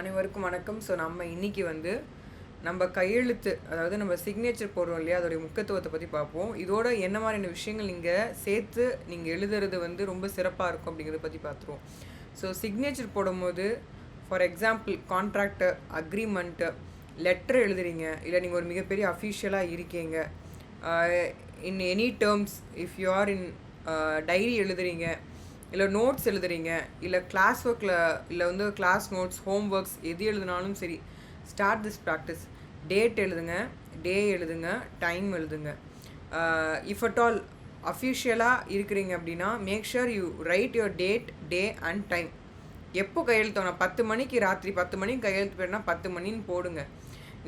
அனைவருக்கும் வணக்கம். ஸோ நம்ம இன்னைக்கு வந்து நம்ம கையெழுத்து அதாவது நம்ம சிக்னேச்சர் போடுறோம் இல்லையா? அதோடைய முக்கியத்துவத்தை பற்றி பார்ப்போம். இதோட என்ன மாதிரியான விஷயங்கள் நீங்கள் சேர்த்து நீங்கள் எழுதுறது வந்து ரொம்ப சிறப்பாக இருக்கும் அப்படிங்கிறத பற்றி பார்த்துருவோம். ஸோ சிக்னேச்சர் போடும்போது for example contract agreement letter எழுதுறீங்க. இல்லை நீங்கள் ஒரு மிகப்பெரிய அஃபீஷியலாக இருக்கீங்க. In any terms if you are in diary எழுதுறீங்க. இல்லை நோட்ஸ் எழுதுறீங்க இல்லை கிளாஸ் ஒர்க்கில் இல்லை வந்து கிளாஸ் நோட்ஸ் ஹோம் ஒர்க்ஸ் எது எழுதினாலும் சரி ஸ்டார்ட் திஸ் ப்ராக்டிஸ் டேட் எழுதுங்க டே எழுதுங்க டைம் எழுதுங்க. இஃப் அட் ஆல் அஃபிஷியலாக இருக்கிறீங்க அப்படின்னா make sure you write your date day and time எப்போ கையெழுத்து பத்து மணிக்கு ராத்திரி பத்து மணிக்கு கையெழுத்து போயிடனா பத்து மணின்னு போடுங்க.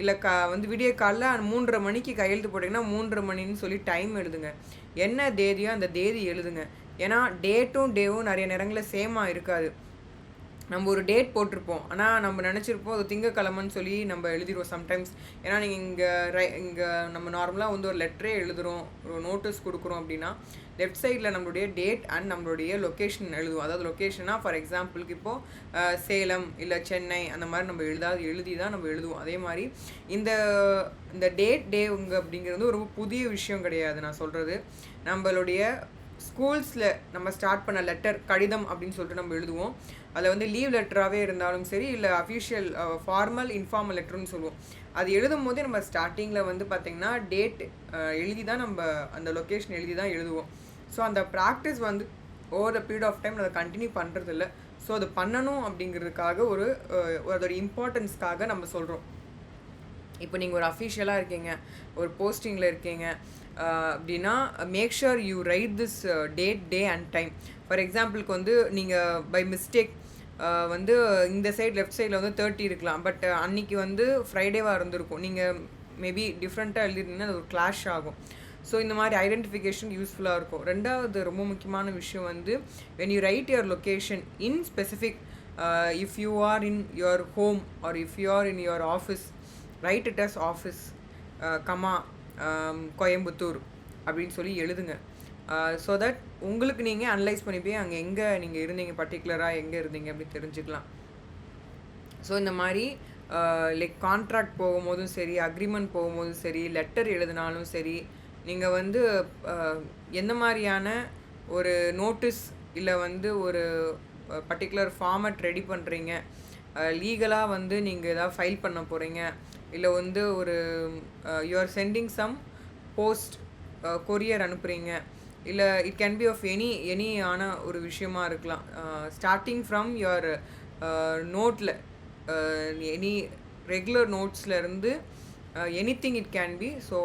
இல்லை க வந்து விடிய காலில் மூன்றரை மணிக்கு கையெழுத்து போட்டிங்கன்னா மூன்றரை மணின்னு சொல்லி டைம் எழுதுங்க. என்ன தேதியோ அந்த தேதி எழுதுங்க. ஏன்னா டேட்டும் டேவும் நிறைய நேரங்களில் சேமாக இருக்காது. நம்ம ஒரு டேட் போட்டிருப்போம். ஆனால் நம்ம நினச்சிருப்போம் அது திங்கக்கிழமைன்னு சொல்லி நம்ம எழுதிடுவோம் சம்டைம்ஸ் ஏன்னா நீங்கள் இங்கே ரை இங்கே நம்ம நார்மலாக வந்து ஒரு லெட்டரே எழுதுகிறோம் ஒரு நோட்டீஸ் கொடுக்குறோம் அப்படின்னா லெஃப்ட் சைடில் நம்மளுடைய டேட் அண்ட் நம்மளுடைய லொக்கேஷன் எழுதுவோம். அதாவது லொக்கேஷனாக ஃபார் எக்ஸாம்பிளுக்கு இப்போது சேலம் இல்லை சென்னை அந்த மாதிரி நம்ம எழுதாது எழுதி தான் நம்ம எழுதுவோம். அதே மாதிரி இந்த இந்த டேட் டேவுங்க அப்படிங்கிறது ரொம்ப புதிய விஷயம் கிடையாது. நான் சொல்கிறது நம்மளுடைய ஸ்கூல்ஸில் நம்ம ஸ்டார்ட் பண்ண லெட்டர் கடிதம் அப்படின்னு சொல்லிட்டு நம்ம எழுதுவோம். அதில் வந்து லீவ் லெட்டராகவே இருந்தாலும் சரி இல்லை அஃபிஷியல் ஃபார்மல் இன்ஃபார்மல் லெட்டர்னு சொல்லுவோம். அது எழுதும் போதே நம்ம ஸ்டார்டிங்கில் வந்து பார்த்திங்கன்னா டேட் எழுதி தான் நம்ம அந்த லொக்கேஷன் எழுதி தான் எழுதுவோம். ஸோ அந்த ப்ராக்டிஸ் வந்து over the period of time அதை கண்டினியூ பண்ணுறது இல்லை ஸோ அது பண்ணணும் அப்படிங்கிறதுக்காக ஒரு அதோட இம்பார்ட்டன்ஸ்க்காக நம்ம சொல்கிறோம் இப்போ நீங்கள் ஒரு அஃபிஷியலாக இருக்கீங்க ஒரு போஸ்டிங்கில் இருக்கீங்க அப்படின்னா make sure you write this date day and time for எக்ஸாம்பிளுக்கு வந்து நீங்கள் பை மிஸ்டேக் வந்து இந்த சைடு லெஃப்ட் சைடில் வந்து தேர்ட்டி இருக்கலாம். பட் uh, அன்னைக்கு வந்து ஃப்ரைடேவாக இருந்திருக்கும். நீங்கள் மேபி டிஃப்ரெண்ட்டாக எழுதிருந்தீங்கன்னா அது ஒரு கிளாஷ் ஆகும். ஸோ இந்த மாதிரி ஐடென்டிஃபிகேஷன் யூஸ்ஃபுல்லாக இருக்கும். ரெண்டாவது ரொம்ப முக்கியமான விஷயம் வந்து when you write your location in specific if you are in your home or if you are in your office write it as office comma Coimbatore அப்படின்னு சொல்லி எழுதுங்க. ஸோ தட் உங்களுக்கு நீங்கள் அனலைஸ் பண்ணி போய் அங்கே எங்கே நீங்கள் இருந்தீங்க பர்டிகுலராக எங்கே இருந்தீங்க அப்படின்னு தெரிஞ்சுக்கலாம். ஸோ இந்த மாதிரி லைக் கான்ட்ராக்ட் போகும்போதும் சரி அக்ரிமெண்ட் போகும்போதும் சரி லெட்டர் எழுதினாலும் சரி நீங்கள் வந்து எந்த மாதிரியான ஒரு நோட்டீஸ் இல்லை வந்து ஒரு பர்டிகுலர் ஃபார்மட் ரெடி பண்ணுறீங்க லீகலாக வந்து நீங்கள் எதாவது ஃபைல் பண்ண போகிறீங்க இல்லை வந்து ஒரு you are sending some post courier அனுப்புகிறீங்க இல்லை it can be of any any ஆன ஒரு விஷயமா இருக்கலாம். ஸ்டார்டிங் ஃப்ரம் யுவர் நோட்டில் any regular நோட்ஸ்லேருந்து any thing it can be so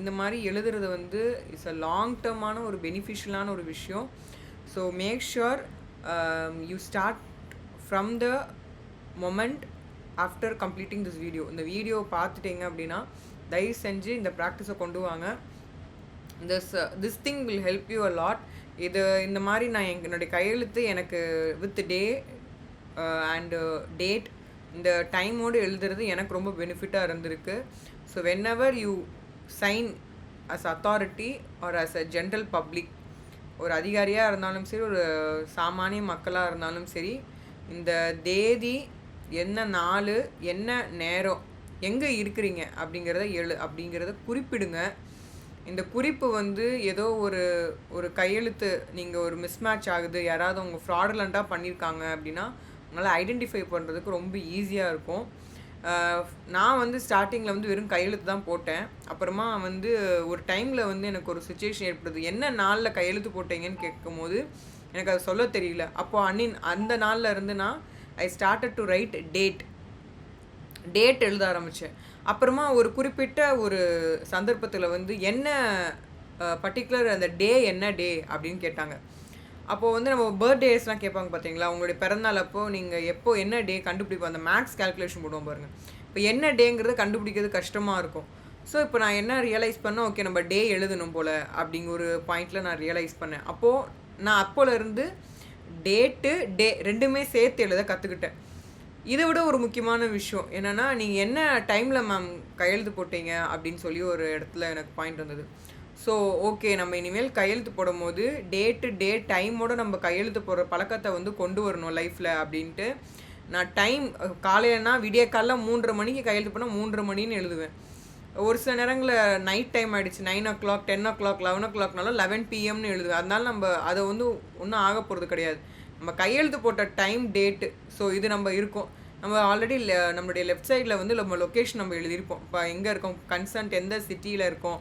இந்த மாதிரி எழுதுறது வந்து இட்ஸ் அ லாங் டேர்மான ஒரு பெனிஃபிஷியலான ஒரு விஷயம். So make sure you start from the moment after completing this video இந்த வீடியோ பார்த்துட்டீங்க அப்படின்னா தயவு செஞ்சு இந்த ப்ராக்டிஸை கொண்டு வாங்க. This this thing will help you a lot இது இந்த மாதிரி நான் என்னுடைய கையெழுத்து எனக்கு வித் டே அண்டு டேட் இந்த டைமோடு எழுதுறது எனக்கு ரொம்ப பெனிஃபிட்டாக இருந்திருக்கு. So whenever you sign as authority or as a general public ஒரு அதிகாரியாக இருந்தாலும் சரி ஒரு சாமானிய மக்களாக இருந்தாலும் சரி இந்த தேதி என்ன நாள் என்ன நேரம் எங்கே இருக்கிறீங்க அப்படிங்கிறத எழு அப்படிங்கிறத குறிப்பிடுங்க. இந்த குறிப்பு வந்து ஏதோ ஒரு ஒரு கையெழுத்து நீங்கள் ஒரு மிஸ்மேட்ச் ஆகுது யாராவது அவங்க ஃப்ராடுலண்ட்டாக பண்ணியிருக்காங்க அப்படின்னா உங்களால் ஐடென்டிஃபை பண்ணுறதுக்கு ரொம்ப ஈஸியாக இருக்கும். நான் வந்து ஸ்டார்டிங்கில் வந்து வெறும் கையெழுத்து தான் போட்டேன். அப்புறமா வந்து ஒரு டைமில் வந்து எனக்கு ஒரு சுச்சுவேஷன் ஏற்படுது. என்ன நாளில் கையெழுத்து போட்டீங்கன்னு கேட்கும் போது எனக்கு அதை சொல்ல தெரியல. அப்போது அன்னின் அந்த நாளில் இருந்து நான் I started to write date date எழுத ஆரம்பித்தேன் அப்புறமா ஒரு குறிப்பிட்ட ஒரு சந்தர்ப்பத்தில் வந்து என்ன பர்டிகுலர் அந்த டே என்ன டே அப்படின்னு கேட்டாங்க. அப்போது வந்து நம்ம பர்த்டேஸ்லாம் கேட்பாங்க பார்த்தீங்களா உங்களுடைய பிறந்தநாள் அப்போது நீங்கள் எப்போ என்ன டே கண்டுபிடிப்போம் அந்த மேக்ஸ் கேல்குலேஷன் போடுவோம் பாருங்கள் இப்போ என்ன டேங்கிறது கண்டுபிடிக்கிறது கஷ்டமாக இருக்கும். ஸோ இப்போ நான் என்ன ரியலைஸ் பண்ணேன்? ஓகே நம்ம டே எழுதணும் போல் அப்படிங்கிற ஒரு பாயிண்டில் நான் ரியலைஸ் பண்ணேன். அப்போது நான் அப்போலேருந்து டேட்டு டே ரெண்டுமே சேர்த்து எழுத கற்றுக்கிட்டேன் இதை விட ஒரு முக்கியமான விஷயம் என்னென்னா நீங்கள் என்ன டைமில் மேம் கையெழுத்து போட்டீங்க அப்படின்னு சொல்லி ஒரு இடத்துல எனக்கு பாயிண்ட் வந்தது ஸோ ஓகே நம்ம இனிமேல் கையெழுத்து போடும்போது டேட்டு டே டைமோட நம்ம கையெழுத்து போடுற பழக்கத்தை வந்து கொண்டு வரணும் லைஃப்பில் அப்படின்ட்டு. நான் டைம் காலையிலனா விடிய காலைல மூன்றரை மணிக்கு கையெழுத்து போனால் மூன்றரை மணின்னு எழுதுவேன். ஒரு சில நேரங்களில் நைட் டைம் ஆகிடுச்சு nine o'clock ten o'clock eleven ஓ கிளாக்னாலும் லெவன் பிஎம்னு எழுதுவேன். அதனால நம்ம அதை வந்து ஒன்றும் ஆக போகிறது கிடையாது. நம்ம கையெழுத்து போட்ட டைம் டேட்டு ஸோ இது நம்ம இருக்கும். நம்ம ஆல்ரெடி நம்மளுடைய லெஃப்ட் சைடில் வந்து நம்ம லொக்கேஷன் நம்ம எழுதியிருப்போம். இப்போ எங்கே இருக்கோம்? கன்சர்ன்ட் எந்த சிட்டியில் இருக்கோம்?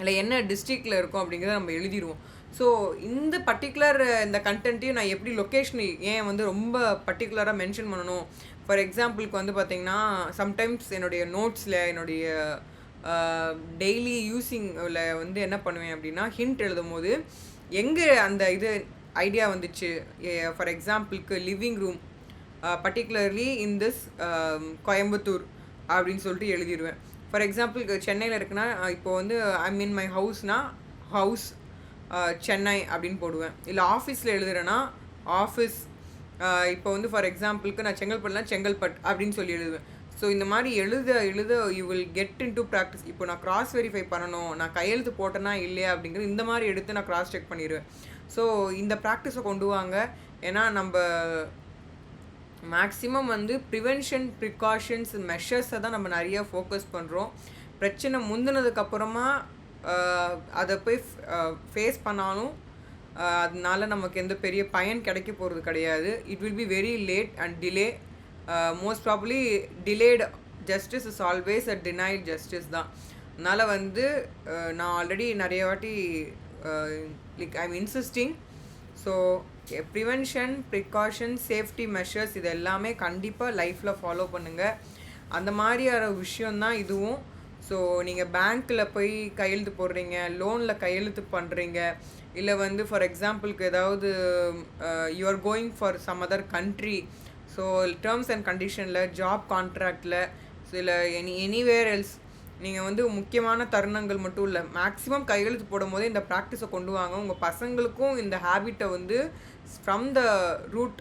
இல்லை என்ன டிஸ்ட்ரிக்டில் இருக்கோம்? அப்படிங்கிறத நம்ம எழுதிடுவோம் ஸோ இந்த பர்டிகுலர் இந்த கண்டென்ட்டையும் நான் எப்படி லொக்கேஷன் ஏன் வந்து ரொம்ப பர்டிகுலராக மென்ஷன் பண்ணணும்? ஃபார் எக்ஸாம்பிளுக்கு வந்து பார்த்திங்கன்னா சம்டைம்ஸ் என்னுடைய நோட்ஸில் என்னுடைய டெய்லி யூஸிங்கில் வந்து என்ன பண்ணுவேன் அப்படின்னா ஹிண்ட் எழுதும் போது எங்கே அந்த இது ஐடியா வந்துச்சு? ஃபார் எக்ஸாம்பிளுக்கு living room particularly in this Coimbatore அப்படின்னு சொல்லிட்டு எழுதிடுவேன் ஃபார் எக்ஸாம்பிளுக்கு சென்னையில் இருக்குன்னா இப்போ வந்து ஐ மீன் மை ஹவுஸ்னால் ஹவுஸ் சென்னை அப்படின்னு போடுவேன். இல்லை ஆஃபீஸில் எழுதுறேன்னா ஆஃபீஸ் இப்போ வந்து ஃபார் எக்ஸாம்பிளுக்கு நான் செங்கல்பட்டுனா செங்கல்பட் அப்படின்னு சொல்லி எழுதுவேன். ஸோ இந்த மாதிரி எழுத எழுத you will get into practice இப்போ நான் கிராஸ் வெரிஃபை பண்ணணும் நான் கையெழுத்து போட்டேனா இல்லையா அப்படிங்கிறது இந்த மாதிரி எடுத்து நான் கிராஸ் செக் பண்ணிடுவேன் ஸோ இந்த ப்ராக்டிஸை கொண்டு வாங்க. ஏன்னா நம்ம மேக்ஸிமம் வந்து ப்ரிவென்ஷன் ப்ரிகாஷன்ஸ் மெஷர்ஸை தான் நம்ம நிறைய ஃபோக்கஸ் பண்ணுறோம் பிரச்சனை முந்தினதுக்கப்புறமா அதை போய் ஃபேஸ் பண்ணாலும் அதனால நமக்கு எந்த பெரிய பயன் கிடைக்க போகிறது கிடையாது. It will be very late and delay most probably delayed justice is always a denied justice தான். அதனால் வந்து நான் ஆல்ரெடி நிறைய வாட்டி like I am insisting so prevention precaution safety measures இது எல்லாமே கண்டிப்பாக லைஃப்பில் ஃபாலோ பண்ணுங்கள் அந்த மாதிரியான விஷயந்தான் இதுவும். ஸோ நீங்கள் பேங்க்கில் போய் கையெழுத்து போடுறீங்க லோனில் கையெழுத்து பண்ணுறீங்க இல்லை வந்து ஃபார் எக்ஸாம்பிளுக்கு ஏதாவது you are going for some other country so terms and கண்டிஷனில் ஜாப் கான்ட்ராக்டில் ஸோ இல்லை எனி எனிவேர் எல்ஸ் நீங்கள் வந்து முக்கியமான தருணங்கள் மட்டும் இல்லை மேக்ஸிமம் கையெழுத்து போடும் போதே இந்த ப்ராக்டிஸை கொண்டு வாங்க. உங்கள் பசங்களுக்கும் இந்த ஹேபிட்டை வந்து from the root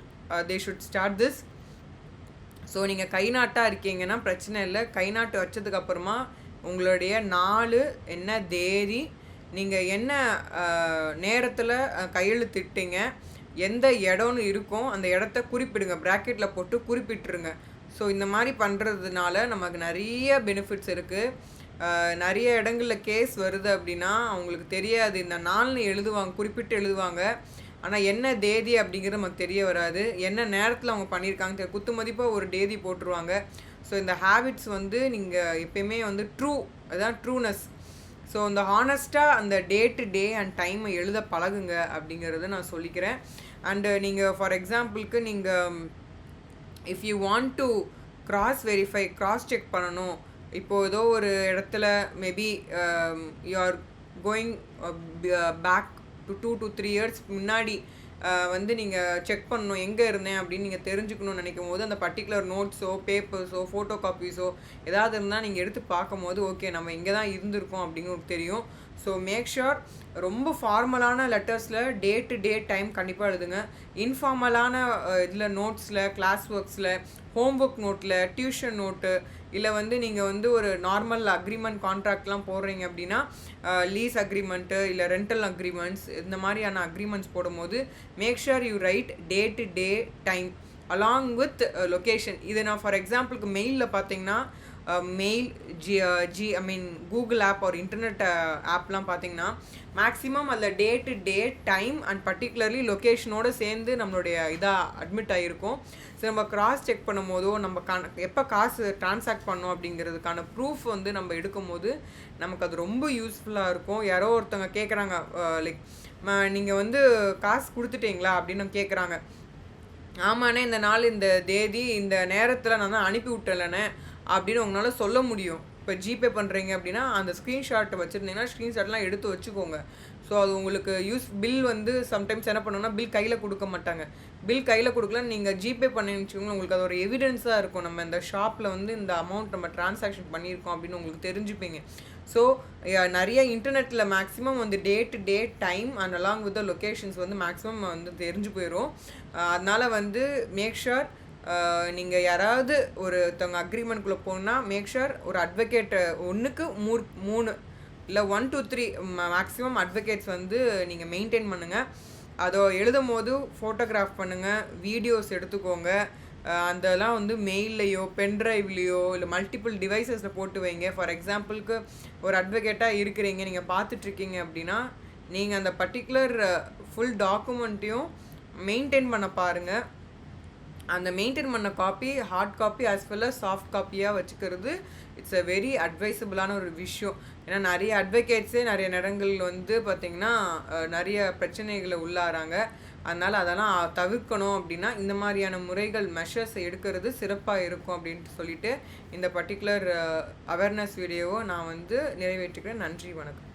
they should start this so நீங்கள் கை நாட்டாக இருக்கீங்கன்னா பிரச்சனை இல்லை. கை நாட்டு வச்சதுக்கப்புறமா உங்களுடைய நாள் என்ன தேதி நீங்கள் என்ன நேரத்தில் கையெழுத்திட்டீங்க எந்த இடம்னு இருக்கும் அந்த இடத்த குறிப்பிடுங்க ப்ராக்கெட்டில் போட்டு குறிப்பிட்டுருங்க. ஸோ இந்த மாதிரி பண்ணுறதுனால நமக்கு நிறைய பெனிஃபிட்ஸ் இருக்குது நிறைய இடங்களில் கேஸ் வருது அப்படின்னா அவங்களுக்கு தெரியாது. இந்த நாள்னு எழுதுவாங்க குறிப்பிட்டு எழுதுவாங்க. ஆனால் என்ன தேதி அப்படிங்கிறது நமக்கு தெரிய வராது. என்ன நேரத்தில் அவங்க பண்ணியிருக்காங்க குத்து மதிப்பாக ஒரு தேதி போட்டுருவாங்க. ஸோ இந்த ஹேபிட்ஸ் வந்து நீங்கள் எப்பயுமே வந்து ட்ரூ அதுதான் ட்ரூனஸ் ஸோ இந்த ஹானஸ்ட்டாக அந்த டே டு டே அண்ட் டைமை எழுத பழகுங்க அப்படிங்கிறத நான் சொல்லிக்கிறேன். அண்டு நீங்கள் ஃபார் எக்ஸாம்பிளுக்கு நீங்கள் if you want to cross verify cross check பண்ணணும். இப்போது ஏதோ ஒரு இடத்துல maybe you are going back to two to three years முன்னாடி வந்து நீங்கள் செக் பண்ணணும் எங்கே இருந்தேன் அப்படின்னு நீங்கள் தெரிஞ்சுக்கணும்னு நினைக்கும் போது அந்த பர்டிகுலர் நோட்ஸோ பேப்பர்ஸோ ஃபோட்டோ காப்பீஸோ ஏதாவது இருந்தால் நீங்கள் எடுத்து பார்க்கும் போது ஓகே நம்ம இங்கே தான் இருந்திருக்கோம் அப்படின்னு தெரியும். ஸோ மேக் ஷுர் ரொம்ப ஃபார்மலான லெட்டர்ஸில் டே டு டே டைம் கண்டிப்பாக எழுதுங்க. இன்ஃபார்மலான இதில் நோட்ஸில் கிளாஸ் ஒர்க்ஸில் ஹோம் ஒர்க் நோட்டில் டியூஷன் நோட்டு இல்லை வந்து நீங்கள் வந்து ஒரு நார்மல் அக்ரிமெண்ட் கான்ட்ராக்ட்லாம் போடுறீங்க அப்படின்னா லீஸ் அக்ரிமெண்ட்டு இல்லை ரெண்டல் அக்ரிமெண்ட்ஸ் இந்த மாதிரியான அக்ரிமெண்ட்ஸ் போடும்போது make sure you write day to day time along with location இது நான் ஃபார் எக்ஸாம்பிளுக்கு மெயிலில் பார்த்தீங்கன்னா mail G G I mean Google app ஒரு இன்டர்நெட் ஆப்லாம் பார்த்தீங்கன்னா மேக்ஸிமம் அதில் day to day time and particularly லொக்கேஷனோடு சேர்ந்து நம்மளுடைய இதாக அட்மிட் ஆகிருக்கும் ஸோ நம்ம கிராஸ் செக் பண்ணும் போதோ நம்ம கண எப்போ காசு ட்ரான்சாக்ட் பண்ணோம் அப்படிங்கிறதுக்கான ப்ரூஃப் வந்து நம்ம எடுக்கும் போது நமக்கு அது ரொம்ப யூஸ்ஃபுல்லாக இருக்கும். யாரோ ஒருத்தவங்க கேட்குறாங்க லைக் uh, நீங்கள் வந்து காசு கொடுத்துட்டீங்களா? அப்படின்னு கேட்குறாங்க ஆமாண்ணே இந்த நாள் இந்த தேதி இந்த நேரத்தில் நான் தான் அனுப்பி விட்டலண்ணே அப்படின்னு உங்களால் சொல்ல முடியும். இப்போ ஜிபே பண்ணுறீங்க அப்படின்னா அந்த ஸ்க்ரீன்ஷாட்டை வச்சுருந்தீங்கன்னா ஸ்க்ரீன்ஷாட்லாம் எடுத்து வச்சுக்கோங்க. ஸோ அது உங்களுக்கு யூஸ் பில் வந்து சம்டைம்ஸ் என்ன பண்ணணும்னா பில் கையில் கொடுக்க மாட்டாங்க. பில் கையில் கொடுக்கல நீங்கள் ஜிபே பண்ணின்னு உங்களுக்கு அது ஒரு எவிடன்ஸாக இருக்கும். நம்ம இந்த ஷாப்பில் வந்து இந்த அமௌண்ட் நம்ம டிரான்சாக்ஷன் பண்ணியிருக்கோம் அப்படின்னு உங்களுக்கு தெரிஞ்சுப்பீங்க. ஸோ நிறைய இன்டர்நெட்டில் மேக்ஸிமம் வந்து day to day time and along with the locations வந்து மேக்ஸிமம் வந்து தெரிஞ்சு போயிடும் அதனால் வந்து மேக் ஷுர் நீங்கள் யாராவது ஒருத்தவங்க அக்ரிமெண்ட்குள்ளே போனால் மேக் ஷுர் ஒரு அட்வொகேட்டு ஒன்றுக்கு மூர் மூணு இல்லை one two three maximum advocates வந்து நீங்கள் மெயின்டைன் பண்ணுங்கள் அதோ எழுதும் போது ஃபோட்டோகிராஃப் பண்ணுங்கள் வீடியோஸ் எடுத்துக்கோங்க. அதெல்லாம் வந்து மெயில்லையோ பென்ட்ரைவ்லேயோ இல்லை மல்டிபிள் டிவைசஸில் போட்டு வைங்க. ஃபார் எக்ஸாம்பிளுக்கு ஒரு அட்வொகேட்டாக இருக்கிறீங்க நீங்கள் பார்த்துட்ருக்கீங்க அப்படின்னா நீங்கள் அந்த பர்டிகுலர் ஃபுல் டாக்குமெண்ட்டையும் மெயின்டைன் பண்ண பாருங்கள் அந்த மெயின்டைன் பண்ண copy hard copy as well as soft காப்பியாக வச்சுக்கிறது இட்ஸ் அ வெரி அட்வைசபிளான ஒரு விஷயம். ஏன்னா நிறைய அட்வொகேட்ஸே நிறைய நேரங்கள் வந்து பார்த்திங்கன்னா நிறைய பிரச்சனைகளை உள்ளாராங்க. அதனால் அதெல்லாம் தவிர்க்கணும் அப்படின்னா இந்த மாதிரியான முறைகள் மெஷர்ஸ் எடுக்கிறது சிறப்பாக இருக்கும் அப்படின்ட்டு சொல்லிட்டு இந்த பர்டிகுலர் அவேர்னஸ் வீடியோவை நான் வந்து நிறைவேற்றுக்கிறேன். நன்றி வணக்கம்.